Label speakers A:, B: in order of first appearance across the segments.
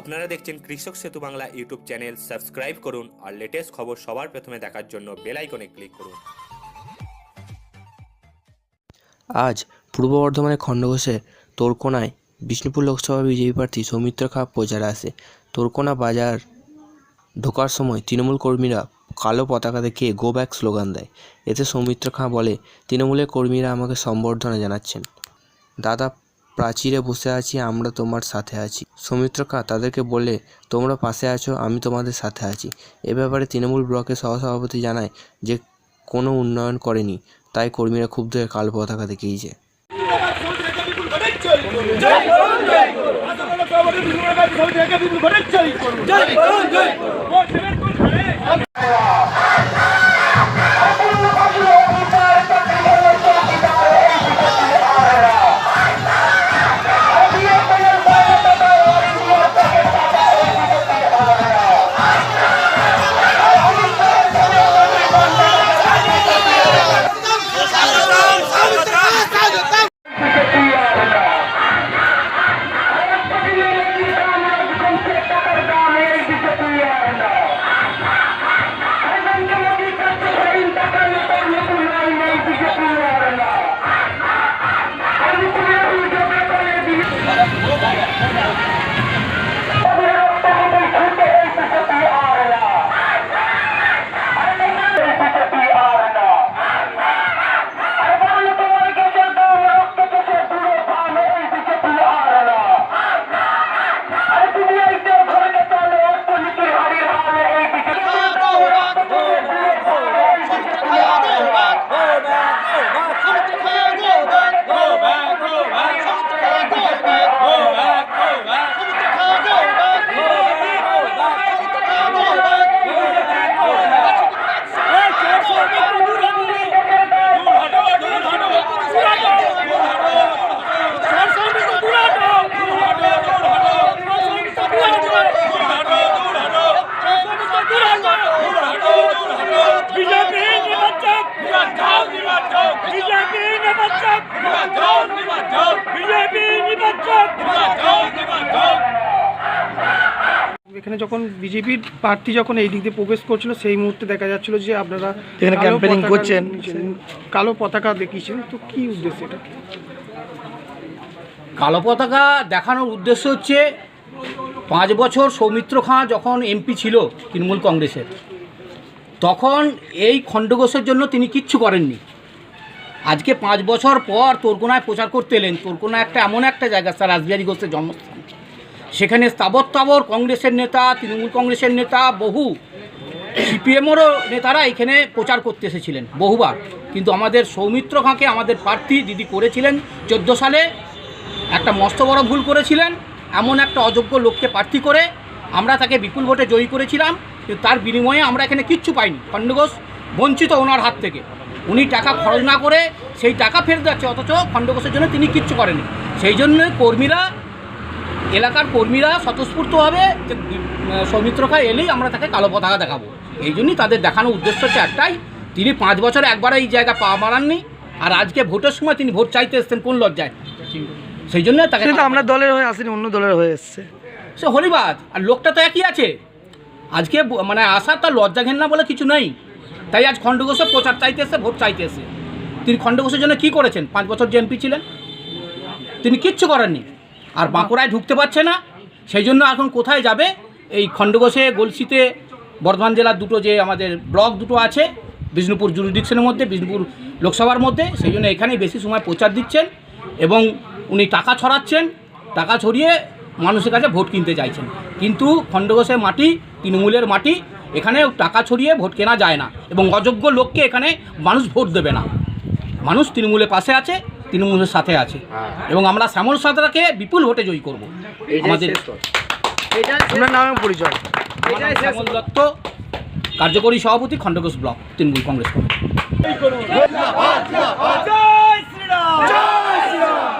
A: আপনারা দেখছেন কৃষক সেতু বাংলা ইউটিউব চ্যানেল, সাবস্ক্রাইব করুন আর লেটেস্ট খবর সবার প্রথমে দেখার জন্য বেল আইকনে ক্লিক করুন।
B: আজ পূর্ব বর্ধমানের খণ্ডঘোষে তোরকোনায় বিষ্ণুপুর লোকসভা বিজেপি প্রার্থী সৌমিত্র খা প্রচারে আসে। তোরকোনা বাজার ঢোকার সময় তৃণমূল কর্মীরা কালো পতাকা দেখিয়ে গো ব্যাক স্লোগান দেয়। এতে সৌমিত্র খাঁ বলে, তৃণমূলের কর্মীরা আমাকে সম্বর্ধনা জানাচ্ছেন। দাদা প্রাচীরে বসে আছি, আমরা তোমার সাথে আছি। সৌমিত্র খাঁ তাদেরকে বলে তোমরা পাশে আছো, আমি তোমাদের সাথে আছি। এ ব্যাপারে তৃণমূল ব্লকের সহসভাপতি জানায় যে, কোনো উন্নয়ন করেনি। তাই কর্মীরা ক্ষুব্ধ হয়ে কালো পতাকা দেখিয়েছে।
C: বিজেপি
D: এখানে যখন বিজেপির প্রার্থী যখন এই দিক দিয়ে প্রবেশ করছিল সেই মুহূর্তে দেখা যাচ্ছিল যে আপনারা
E: এখানে
D: কালো পতাকা
E: করছেন।
D: কালো পতাকা দেখিয়েছেন। তো কি উদ্দেশ্য এটা?
E: কালো পতাকা দেখানোর উদ্দেশ্য হচ্ছে পাঁচ বছর সৌমিত্র খাঁ যখন এমপি ছিল তৃণমূল কংগ্রেসের তখন এই খণ্ডঘোষের জন্য তিনি কিচ্ছু করেননি। আজকে পাঁচ বছর পর তোরকোনায় প্রচার করতে এলেন তোরকোনা একটা এমন একটা জায়গা স্যার রাসবিহারী ঘোষের জন্মস্থান। সেখানে স্থাবর স্থাবর কংগ্রেসের নেতা, তৃণমূল কংগ্রেসের নেতা, বহু সিপিএমেরও নেতারা এখানে প্রচার করতে এসেছিলেন, বহুবার। কিন্তু আমাদের সৌমিত্র খাঁকে আমাদের প্রার্থী দিদি করেছিলেন চোদ্দ সালে, একটা মস্ত বড় ভুল করেছিলেন, এমন একটা অযোগ্য লোককে প্রার্থী করে আমরা তাকে বিপুল ভোটে জয়ী করেছিলাম, কিন্তু তার বিনিময়ে আমরা এখানে কিচ্ছু পাইনি। খণ্ডঘোষ বঞ্চিত ওনার হাত থেকে। উনি টাকা খরচ না করে সেই টাকা ফেরত যাচ্ছে, অথচ খণ্ডঘোষের জন্য তিনি কিচ্ছু করেনি সেই জন্য কর্মীরা এলাকার কর্মীরা স্বতঃস্ফূর্তভাবে যে সৌমিত্র খায় এলেই আমরা তাকে কালো পতাকা দেখাবো। এই জন্যই তাদের দেখানোর উদ্দেশ্য হচ্ছে একটাই তিনি পাঁচ বছরে একবার এই জায়গা পা মারাননি আর আজকে ভোটের সময় তিনি ভোট চাইতে এসছেন কোন লজ্জায়? সেই জন্য তাকে
D: আমরা দলের হয়ে আসেনি অন্য দলের হয়ে এসছে।
E: সে হরিবাদ আর লোকটা তো একই আছে। আজকে মানে আসার তার লজ্জা ঘেন্না বলে কিছু নেই। তাই আজ খণ্ডঘোষে প্রচার চাইতে এসে ভোট চাইতে এসে তিনি খণ্ডঘোষের জন্য কি করেছেন? পাঁচ বছর যে এমপি ছিলেন। তিনি কিচ্ছু করেননি। আর বাঁকুড়ায় ঢুকতে পারছে না। সেই জন্য এখন কোথায় যাবে? এই খণ্ডঘোষে, গলসিতে, বর্ধমান জেলার দুটো যে আমাদের ব্লক দুটো আছে, বিষ্ণুপুর জুরিডিকশনের মধ্যে, বিষ্ণুপুর লোকসভার মধ্যে, সেই জন্য এখানেই বেশি সময় প্রচার দিচ্ছেন এবং উনি টাকা ছড়াচ্ছেন, টাকা ছড়িয়ে মানুষের কাছে ভোট কিনতে চাইছেন। কিন্তু খণ্ডঘোষের মাটি, তৃণমূলের মাটি এখানে টাকা ছড়িয়ে ভোট কেনা যায় না এবং অযোগ্য লোককে এখানে মানুষ ভোট দেবে না। মানুষ তৃণমূলের পাশে আছে তৃণমূলের সাথে আছে। এবং আমরা শ্যামল সাঁতরাকে বিপুল ভোটে জয়ী করব। আমাদের
D: আপনার নাম পরিচয়?
E: শ্যামল দত্ত কার্যকরী সভাপতি খণ্ডঘোষ ব্লক তৃণমূল কংগ্রেস কমিটি
C: জয় শ্রীরাম জয় শ্রীরাম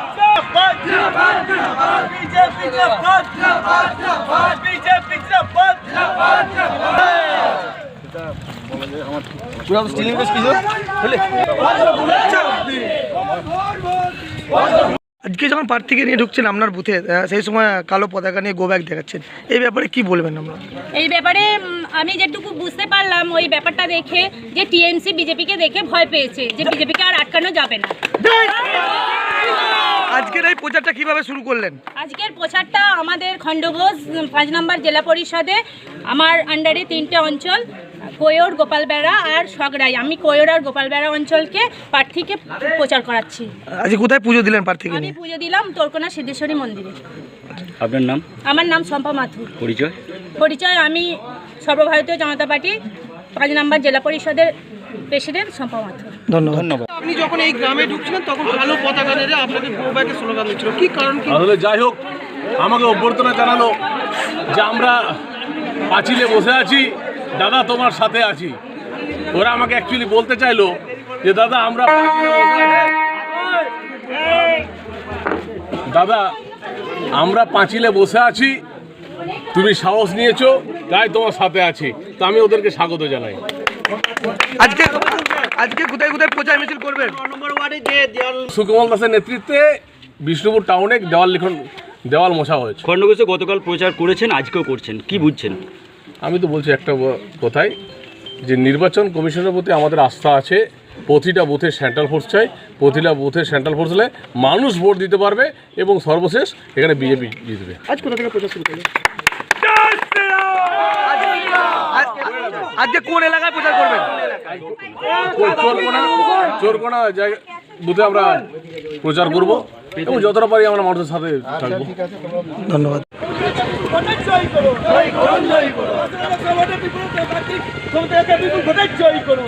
C: বিজেপি জিন্দাবাদ জিন্দাবাদ বিজেপি জিন্দাবাদ জিন্দাবাদ
D: আজকে যখন প্রার্থীকে নিয়ে ঢুকছেন আপনার বুথে সেই সময় কালো পতাকা নিয়ে গো ব্যাগ দেখাচ্ছেন এই ব্যাপারে কি বলবেন আমরা?
F: এই ব্যাপারে আমি যেটুকু বুঝতে পারলাম ওই ব্যাপারটা দেখে যে টিএমসি বিজেপিকে দেখে ভয় পেয়েছে যে বিজেপিকে আর আটকানো যাবে না।
D: আজকের এই প্রচারটা কীভাবে শুরু করলেন?
F: আজকের প্রচারটা আমাদের খণ্ডঘোষ পাঁচ নম্বর জেলা পরিষদে আমার আন্ডারে তিনটে অঞ্চল কোয়র গোপালবেড়া আর সগড়াই। আমি কোয়র আর গোপালবেড়া অঞ্চলকে প্রার্থীকে প্রচার করাচ্ছি।
D: আজকে কোথায় পুজো দিলেন প্রার্থীকে
F: আমি
D: নিয়ে?
F: পুজো দিলাম তোরকোনা সিদ্ধেশ্বরী মন্দিরে।
G: আপনার নাম?
F: আমার নাম শম্পা মাথুর
G: পরিচয়?
F: পরিচয় আমি সর্বভারতীয় জনতা পার্টি পাঁচ নম্বর জেলা পরিষদের প্রেসিডেন্ট শম্পা মাথুর
D: ধন্যবাদ। ধন্যবাদ। আপনি যখন এই গ্রামে ঢুকছিলেন তখন কালো পতাকা নিয়ে আপনাকে গো স্লোগান দিচ্ছিল। কি কারণ কি?
H: তাহলে যাই হোক আমাকে অভ্যর্থনা জানালো যে আমরা পাঁচিলে বসে আছি দাদা তোমার সাথে আছি। ওরা আমাকে অ্যাকচুয়ালি বলতে চাইলো যে দাদা আমরা আছি। দাদা আমরা পাঁচিলে বসে আছি তুমি সাহস নিয়েছো তাই তোমার সাথে আছি। তো আমি ওদেরকে স্বাগত জানাই।
D: আজকে আজকে কোথায় কোথায় প্রচার মিছিল করবেন?
H: সুকুমল দাসের নেতৃত্বে বিষ্ণুপুর টাউনে দেওয়াল লিখন দেওয়াল মোছা হয়েছে।
G: খণ্ডঘোষে গতকাল প্রচার করেছেন আজকেও করছেন। কি বুঝছেন?
H: আমি তো বলছি একটা কথাই যে নির্বাচন কমিশনের প্রতি আমাদের আস্থা আছে প্রতিটা বুথে সেন্ট্রাল ফোর্স চাই প্রতিটা বুথে সেন্ট্রাল ফোর্স হলে মানুষ ভোট দিতে পারবে এবং সর্বশেষ এখানে বিজেপি জিতবে।
D: আজ কোথা থেকে প্রচার শুরু করলেন? আজ- আজকে কোন এলাকায় প্রচার করবেন?
H: চোরকোনা চোরকোনা জায়গা বুথে আমরা প্রচার করব এবং যতটা পারি আমরা মানুষের সাথে থাকব।
D: ধন্যবাদ।
C: জয় করো জয় করো জয় করো বিপুল জয় করো